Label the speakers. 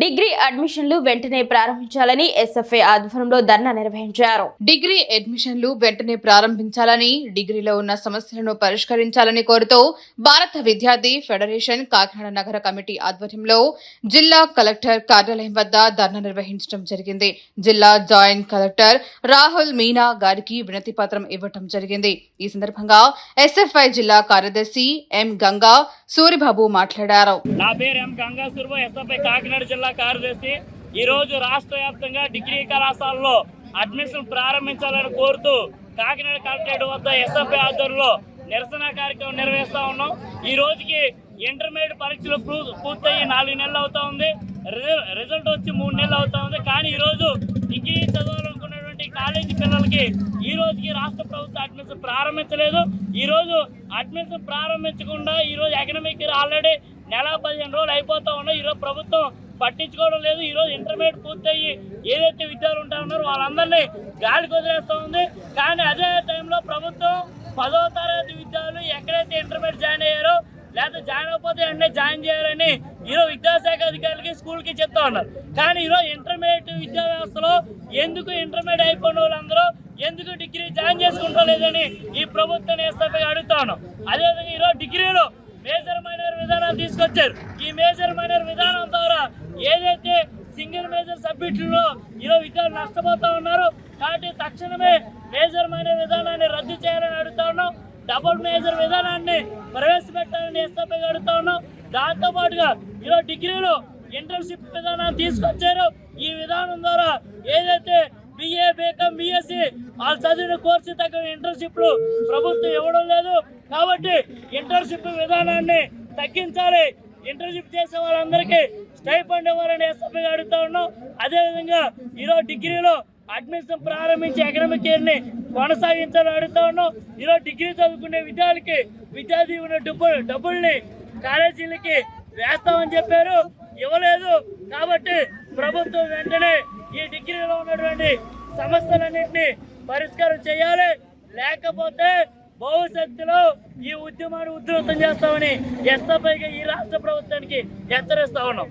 Speaker 1: Degree అడ్మిషన్లు వెంటనే ప్రారంభించాలని ఎస్ఎఫ్ఐ ఆధ్వర్యంలో ధర్నా నిర్వహించారు.
Speaker 2: డిగ్రీ అడ్మిషన్లు వెంటనే ప్రారంభించాలని డిగ్రీలో ఉన్న సమస్యలను పరిష్కరించాలని కోరుతూ భారత విద్యార్థి ఫెడరేషన్ కాకినాడ నగర కమిటీ ఆధ్వర్యంలో జిల్లా కలెక్టర్ కార్యాలయం వద్ద ధర్నా నిర్వహించడం జరిగింది. జిల్లా జాయింట్ కలెక్టర్ రాహుల్ మీనా గారికి వినతి పత్రం ఇవ్వటం జరిగింది. ఈ సందర్భంగా ఎస్ఎఫ్ఐ జిల్లా కార్యదర్శి ఎం గంగా సూరిబాబు మాట్లాడారు.
Speaker 3: నా పేరు ఎం గంగా ఎస్ఎఫ్ఐ కాకినాడ జిల్లా కార్యదర్శి. ఈ రోజు రాష్ట్ర వ్యాప్తంగా డిగ్రీ కళాశాలలో అడ్మిషన్ ప్రారంభించాలని కోరుతూ కాకినాడ కలెక్టరేట్ వద్ద ఎస్ఎఫ్ఐ ఆధ్వర్యంలో నిరసన కార్యక్రమం నిర్వహిస్తా ఉన్నాం. ఈ రోజుకి ఇంటర్మీడియట్ పరీక్షలు పూ- పూర్తయి నాలుగు నెలలు అవుతా ఉంది. రిజల్- రిజల్ట్ వచ్చి మూడు నెలలు అవుతా ఉంది. కానీ ఈరోజు కాలేజీ పిల్లలకి ఈ రోజుకి రాష్ట్ర ప్రభుత్వం అడ్మిషన్ ప్రారంభించలేదు. ఈ రోజు అడ్మిషన్ ప్రారంభించకుండా ఈ రోజు ఆల్రెడీ నెల పదిహేను రోజులు అయిపోతా ఉన్నాయి. ఈ రోజు ప్రభుత్వం పట్టించుకోవడం లేదు. ఈ రోజు ఇంటర్మీడియట్ పూర్తయ్యి ఏదైతే విద్యార్థులు ఉంటా ఉన్నారో వాళ్ళందరినీ గాలికి వదిలేస్తూ ఉంది. కానీ అదే టైంలో ప్రభుత్వం పదో తరగతి విద్యార్థులు ఎక్కడైతే ఇంటర్మీడియట్ జాయిన్ అయ్యారో లేదా జాయిన్ అయిపోతే వెంటనే జాయిన్ చేయాలని ఈరోజు విద్యాశాఖ అధికారులకి స్కూల్కి చెప్తా ఉన్నారు. కానీ ఈరోజు ఇంటర్మీడియట్ విద్యా వ్యవస్థలో ఎందుకు ఇంటర్మీడియట్ అయిపోయిన వాళ్ళందరూ ఎందుకు డిగ్రీ జాయిన్ చేసుకుంటలేదని ఈ ప్రభుత్వం ఎస్ఎఫ్ఐ అడుగుతా ఉన్నాం. అదేవిధంగా ఈరోజు డిగ్రీలో మేజర్ మైనర్ విధానాలు తీసుకొచ్చారు. ఈ మేజర్ మైనర్ విధానం ద్వారా ఏదైతే సింగిల్ మేజర్ సబ్జెక్టులో ఈరోజు విద్యార్థులు నష్టపోతా ఉన్నారు కాబట్టి తక్షణమే మేజర్ మైనర్ విధానాన్ని రద్దు చేయాలని అడుగుతా ఉన్నాం. డబుల్ మేజర్ విధానాన్ని ప్రవేశపెట్టాలని ఎస్ఎఫ్ఐ అడుగుతా ఉన్నాం. దాంతో పాటుగా ఈరోజు డిగ్రీలో ఇంటర్న్షిప్ విధానాన్ని తీసుకొచ్చారు. ఈ విధానం ద్వారా ఏదైతే బిఏ బీకామ్ బిఎస్సి వాళ్ళు చదివిన కోర్సు తగ్గ ఇంటర్న్షిప్లు ప్రభుత్వం ఇవ్వడం లేదు. కాబట్టి ఇంటర్న్షిప్ విధానాన్ని తగ్గించాలి. ఇంటర్న్షిప్ చేసే వాళ్ళందరికీ స్టైఫండ్ ఇవ్వాలని ఎస్ఎఫ్ఐ అడుగుతా ఉన్నాం. అదేవిధంగా ఈరోజు డిగ్రీలో అడ్మిషన్ ప్రారంభించి ఎకనామిక్ ఇయర్ని కొనసాగించాలని అడుగుతా ఉన్నాం. ఈరోజు డిగ్రీ చదువుకునే విద్యార్థులకి విద్యార్థి ఉన్న డబ్బులు డబ్బుల్ని కాలేజీలకి వేస్తామని చెప్పారు. ఇవ్వలేదు. కాబట్టి ప్రభుత్వం వెంటనే ఈ డిగ్రీలో ఉన్నటువంటి సమస్యలన్నింటినీ పరిష్కారం చేయాలి. లేకపోతే భవిష్యత్తులో ఈ ఉద్యమాన్ని ఉధృతం చేస్తామని ఎస్ఎఫ్ఐగా ఈ రాష్ట్ర ప్రభుత్వానికి హెచ్చరిస్తా ఉన్నాం.